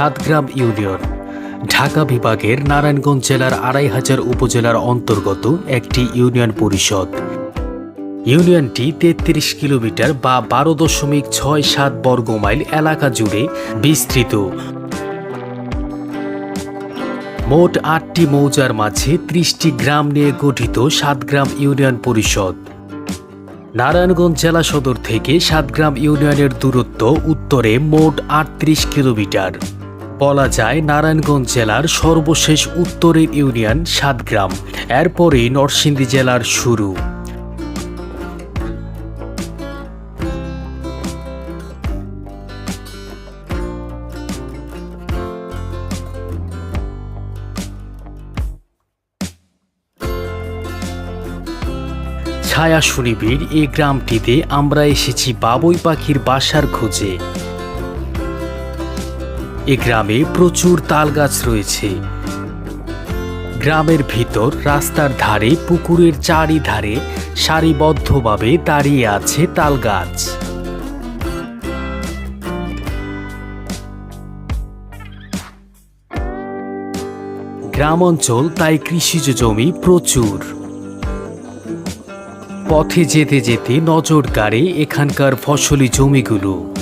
Satgram union, Dhaka বিভাগের নারায়ণগঞ্জ জেলার আড়াই হাজার উপজেলার অন্তর্গত একটি ইউনিয়ন পরিষদ। ইউনিয়নটি তেত্রিশ কিলোমিটার বা বারো দশমিক ছয় সাত বর্গ মাইল এলাকা জুড়ে বিস্তৃত। মোট আটটি মৌজার মাঝে ত্রিশটি গ্রাম নিয়ে গঠিত সাতগ্রাম ইউনিয়ন পরিষদ। নারায়ণগঞ্জ জেলা সদর থেকে সাতগ্রাম ইউনিয়নের দূরত্ব উত্তরে মোট আটত্রিশ কিলোমিটার। বলা যায় নারায়ণগঞ্জ জেলার সর্বশেষ উত্তরের ইউনিয়ন সাতগ্রাম। এরপরেই নরসিংদী জেলার শুরু। ছায়া সুনিবিড় এই গ্রামটিতে আমরা এসেছি বাবুই পাখির বাসার খোঁজে। এ গ্রামে প্রচুর তাল গাছ রয়েছে। গ্রামের ভিতর রাস্তার ধারে পুকুরের চারিধারে সারিবদ্ধভাবে দাঁড়িয়ে আছে তাল গাছ গ্রাম অঞ্চল তাই কৃষিজ জমি প্রচুর। পথে যেতে যেতে নজর গাড়ে এখানকার ফসলি জমিগুলো।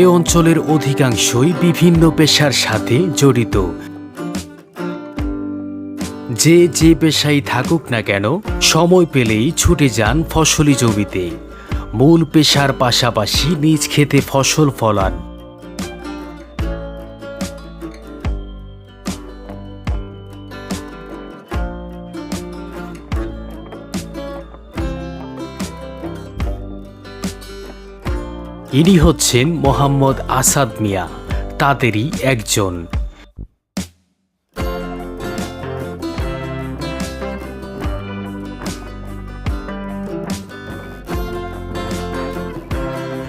এ অঞ্চলের অধিকাংশই বিভিন্ন পেশার সাথে জড়িত। যে যে পেশাই থাকুক না কেন, সময় পেলেই ছুটে যান ফসলি জমিতে। মূল পেশার পাশাপাশি নিজ খেতে ফসল ফলান। ইনি হচ্ছেন মোহাম্মদ আসাদ মিয়া, তাদেরই একজন।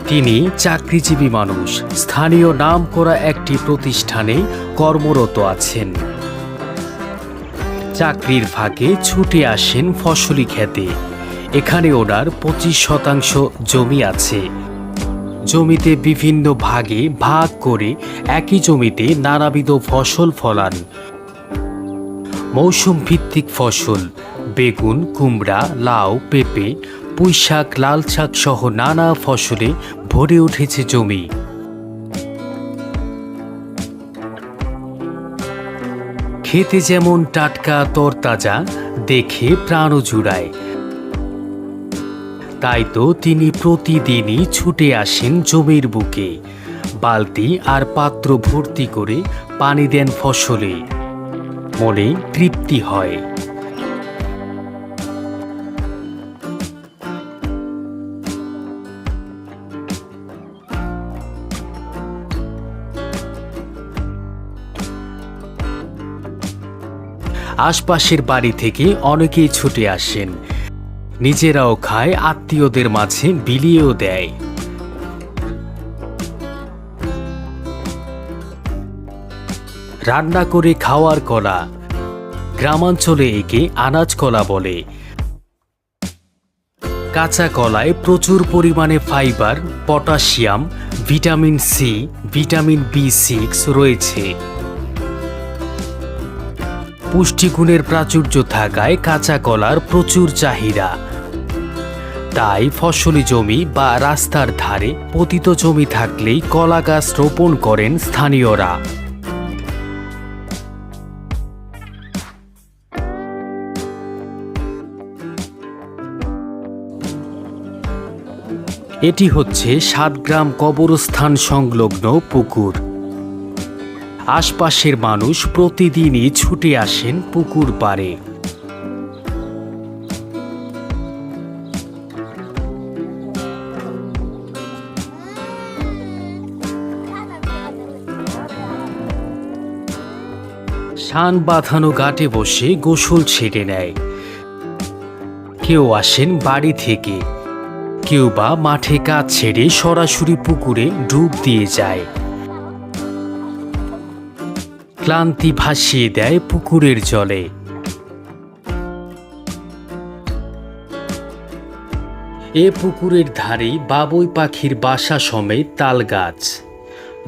তিনি চাকরিজীবী মানুষ, স্থানীয় নাম করা একটি প্রতিষ্ঠানে কর্মরত আছেন। চাকরির ফাঁকে ছুটে আসেন ফসলি খেতে। এখানে ওনার পঁচিশ শতাংশ জমি আছে। জমিতে বিভিন্ন ভাগে ভাগ করে একই জমিতে নানাবিধ ফসল ফলান। মৌসুম ভিত্তিক ফসল, বেগুন, কুমড়া, লাউ, পেঁপে, পুঁইশাক লাল শাক সহ নানা ফসলে ভরে উঠেছে জমি। খেতে যেমন টাটকা, তরতাজা, দেখে প্রাণও জুড়ায়। তাই তো তিনি প্রতিদিনই ছুটে আসেন জমির বুকে। বালতি আর পাত্র ভর্তি করে পানি দেন ফসলে। মনে তৃপ্তি হয়। আশপাশের বাড়ি থেকে অনেকেই ছুটে আসেন। নিজেরাও খায়, আত্মীয়দের মাঝে বিলিয়েও দেয়। রান্না করে খাওয়ার কলা, গ্রামাঞ্চলে একে আনাজ কলা বলে। কাঁচা কলায় প্রচুর পরিমাণে fibre, potassium, vitamin C vitamin B six রয়েছে। পুষ্টিগুণের প্রাচুর্য থাকায় কাঁচা কলার প্রচুর চাহিদা। তাই ফসলি জমি বা রাস্তার ধারে পতিত জমি থাকলেই কলা গাছ রোপণ করেন স্থানীয়রা। এটি হচ্ছে সাতগ্রাম কবরস্থান সংলগ্ন পুকুর। আশপাশের মানুষ প্রতিদিনই ছুটে আসেন পুকুর পাড়ে। শান বাঁধানো ঘাটে বসে গোসল ছেড়ে নেয়। কেউ আসেন বাড়ি থেকে, কেউ বা মাঠে কাজ ছেড়ে সরাসরি পুকুরে ডুব দিয়ে যায়। ক্লান্তি ভাসিয়ে দেয় পুকুরের জলে। এ পুকুরের ধারে বাবুই পাখির বাসা সমেত তাল গাছ।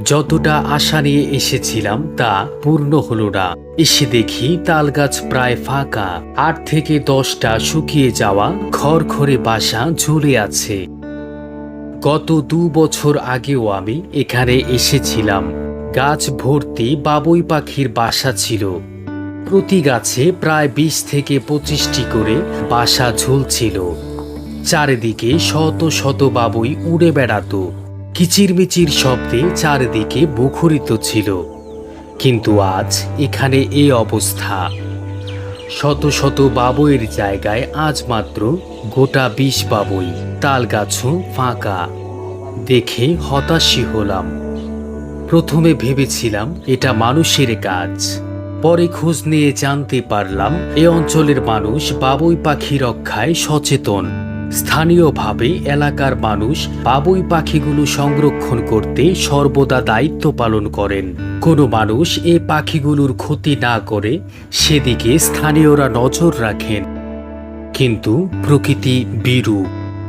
যতটা আশা নিয়ে এসেছিলাম তা পূর্ণ হলো না। এসে দেখি তাল গাছ প্রায় ফাঁকা। আট থেকে দশটা শুকিয়ে যাওয়া খড়খড়ে বাসা ঝুলে আছে। গত দু বছর আগেও আমি এখানে এসেছিলাম। গাছ ভর্তি বাবুই পাখির বাসা ছিল। প্রতি গাছে প্রায় বিশ থেকে পঁচিশটি করে বাসা ঝুলছিল। চারিদিকে শত শত বাবুই উড়ে বেড়াতো। কিচিরমিচির শব্দে চারিদিকে মুখরিত ছিল। কিন্তু আজ এখানে এ অবস্থা। শত শত বাবুইয়ের জায়গায় আজ মাত্র গোটা বিষ বাবুই তাল গাছও ফাঁকা। দেখে হতাশই হলাম। প্রথমে ভেবেছিলাম এটা মানুষের কাজ। পরে খোঁজ নিয়ে জানতে পারলাম এ অঞ্চলের মানুষ বাবুই পাখি রক্ষায় সচেতন। স্থানীয়ভাবে এলাকার মানুষ বাবুই পাখিগুলো সংরক্ষণ করতে সর্বদা দায়িত্ব পালন করেন। কোনো মানুষ এ পাখিগুলোর ক্ষতি না করে সেদিকে স্থানীয়রা নজর রাখেন। কিন্তু প্রকৃতি বিরূপ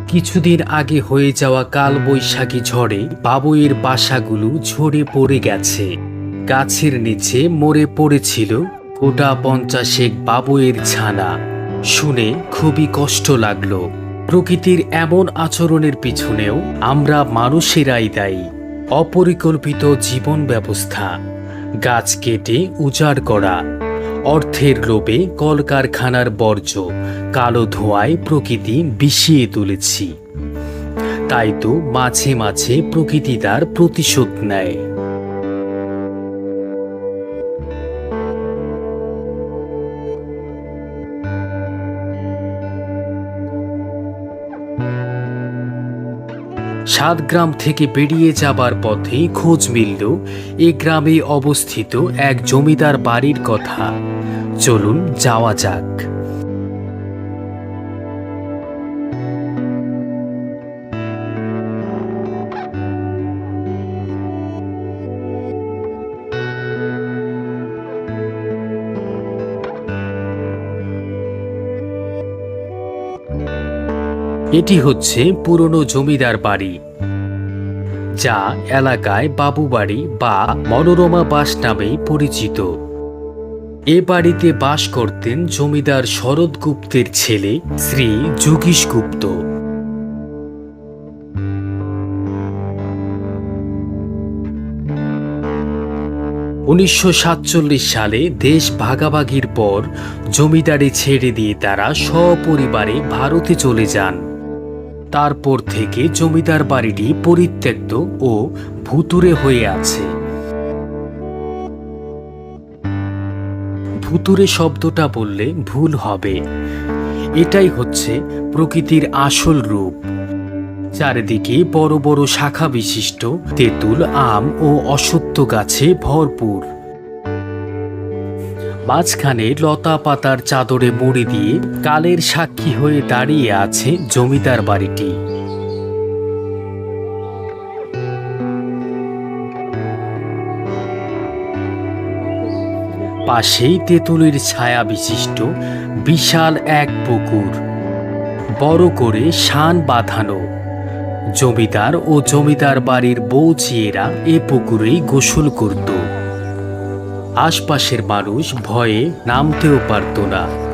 কিছুদিন আগে হয়ে যাওয়া কালবৈশাখী ঝড়ে বাবুইয়ের বাসাগুলো ঝরে পড়ে গেছে। গাছের নিচে মরে পড়েছিল গোটা পঞ্চাশেক বাবুইয়ের ছানা। শুনে খুবই কষ্ট লাগল। প্রকৃতির এমন আচরণের পিছনেও আমরা মানুষেরাই দায়ী। অপরিকল্পিত জীবন ব্যবস্থা, গাছ কেটে উজাড় করা, অর্থের লোভে কলকারখানার বর্জ্য, কালো ধোঁয়ায় প্রকৃতি বিষিয়ে তুলেছি। তাই তো মাঝে মাঝে প্রকৃতি তার প্রতিশোধ নেয়। সাত গ্রাম থেকে বেরিয়ে যাবার পথে খোঁজ মিলল এ গ্রামে অবস্থিত এক জমিদার বাড়ির কথা। চলুন যাওয়া যাক। এটি হচ্ছে পুরনো জমিদার বাড়ি, যা এলাকায় বাবু বাড়ি বা মনোরমা বাস নামেই পরিচিত। এ বাড়িতে বাস করতেন জমিদার শরৎ গুপ্তের ছেলে শ্রী যোগীশ গুপ্ত। উনিশশো সাতচল্লিশ সালে দেশ ভাগাভাগির পর জমিদারি ছেড়ে দিয়ে তারা সপরিবারে ভারতে চলে যান। তারপর থেকে জমিদার বাড়িটি পরিত্যক্ত ও ভুতুরে হয়ে আছে। ভুতুরে শব্দটা বললে ভুল হবে। এটাই হচ্ছে প্রকৃতির আসল রূপ। চারিদিকে বড় বড় শাখা বিশিষ্ট, তেঁতুল, আম ও অসত্য গাছে ভরপুর। মাঝখানে লতা পাতার চাদরে মুড়ি দিয়ে কালের সাক্ষী হয়ে দাঁড়িয়ে আছে জমিদার বাড়িটি। পাশেই তেঁতুলের ছায়া বিশিষ্ট বিশাল এক পুকুর, বড় করে শান বাঁধানো। জমিদার ও জমিদার বাড়ির বৌচিয়েরা এ পুকুরেই গোসল করত। আশপাশের মানুষ ভয়ে নামতেও পারত না।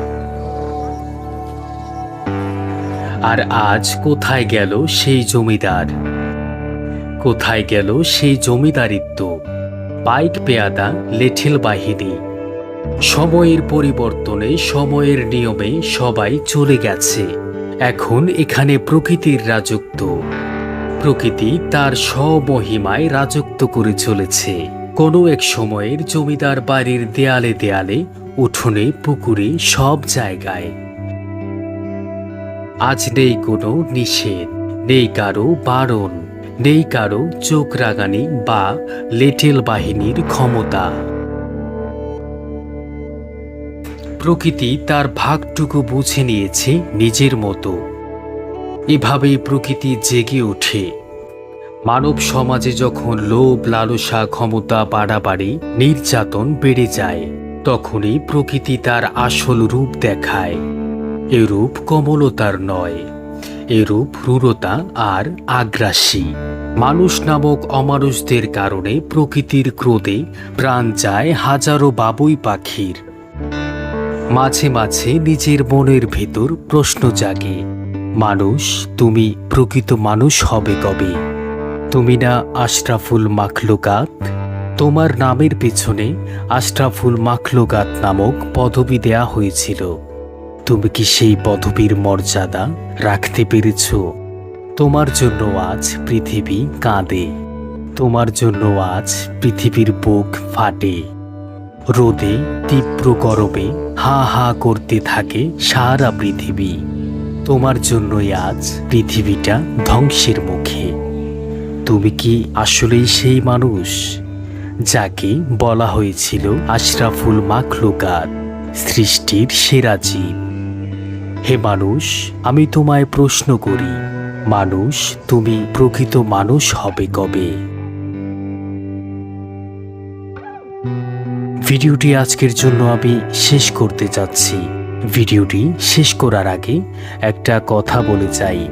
আর আজ কোথায় গেল সেই জমিদার? কোথায় গেল সেই জমিদারিত্ব? পাইক পেয়াদা, লেঠেল বাহিনী। সময়ের পরিবর্তনে, সময়ের নিয়মে সবাই চলে গেছে। এখন এখানে প্রকৃতির রাজত্ব। প্রকৃতি তার স্বমহিমায় রাজত্ব করে চলেছে। কোনো এক সময়ের জমিদার বাড়ির দেয়ালে দেয়ালে, উঠোনে, পুকুরে, সব জায়গায়। আজ নেই কোনো নিষেধ, নেই কারও বারণ, নেই কারও চোখ রাগানি বা লেটেল বাহিনীর ক্ষমতা। প্রকৃতি তার ভাগটুকু বুঝে নিয়েছে নিজের মতো। এভাবেই প্রকৃতি জেগে ওঠে। মানব সমাজে যখন লোভ, লালসা, ক্ষমতা, বাড়াবাড়ি, নির্যাতন বেড়ে যায়, তখনই প্রকৃতি তার আসল রূপ দেখায়। এ রূপ কমলতার নয় এ রূপ ক্রূরতা আর আগ্রাসী। মানুষ নামক অমানুষদের কারণে প্রকৃতির ক্রোধে প্রাণ যায় হাজারো বাবুই পাখির। মাঝে মাঝে নিজের মনের ভেতর প্রশ্ন জাগে, মানুষ, তুমি প্রকৃত মানুষ হবে কবে? তুমি না আশরাফুল মাখলুকাত? তোমার নামের পেছনে আশরাফুল মাখলুকাত নামক পদবি দেয়া হয়েছিল। তুমি কি সেই পদবীর মর্যাদা রাখতে পেরেছ? তোমার জন্য আজ পৃথিবী কাঁদে। তোমার জন্য আজ পৃথিবীর বুক ফাটে। রোদে, তীব্র গরমে হা হা করতে থাকে সারা পৃথিবী। তোমার জন্যই আজ পৃথিবীটা ধ্বংসের মুখে। তুমি কি আসলেই সেই মানুষ? যাকে বলা হয়েছিল আশরাফুল মাখলুকাত, সৃষ্টির সেরা জীব। হে মানুষ, আমি তোমায় প্রশ্ন করি, মানুষ, তুমি প্রকৃত মানুষ হবে কবে? ভিডিওটি আজকের জন্য আমি শেষ করতে চাচ্ছি। ভিডিওটি শেষ করার আগে একটা কথা বলে যাই।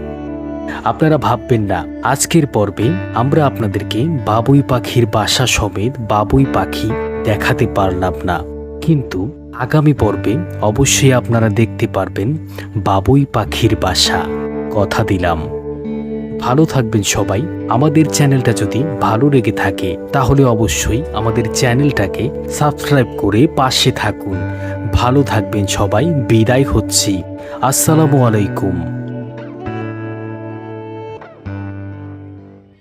আপনারা ভাববেন না, আজকের পর্বে আমরা আপনাদেরকে বাবুই পাখির বাসা সমেত বাবুই পাখি দেখাতে পারলাম না। কিন্তু আগামী পর্বে অবশ্যই আপনারা দেখতে পারবেন বাবুই পাখির বাসা। কথা দিলাম। ভালো থাকবেন সবাই। আমাদের চ্যানেলটা যদি ভালো লেগে থাকে, তাহলে অবশ্যই আমাদের চ্যানেলটাকে সাবস্ক্রাইব করে পাশে থাকুন। ভালো থাকবেন সবাই। বিদায় হচ্ছি। আসসালামু আলাইকুম।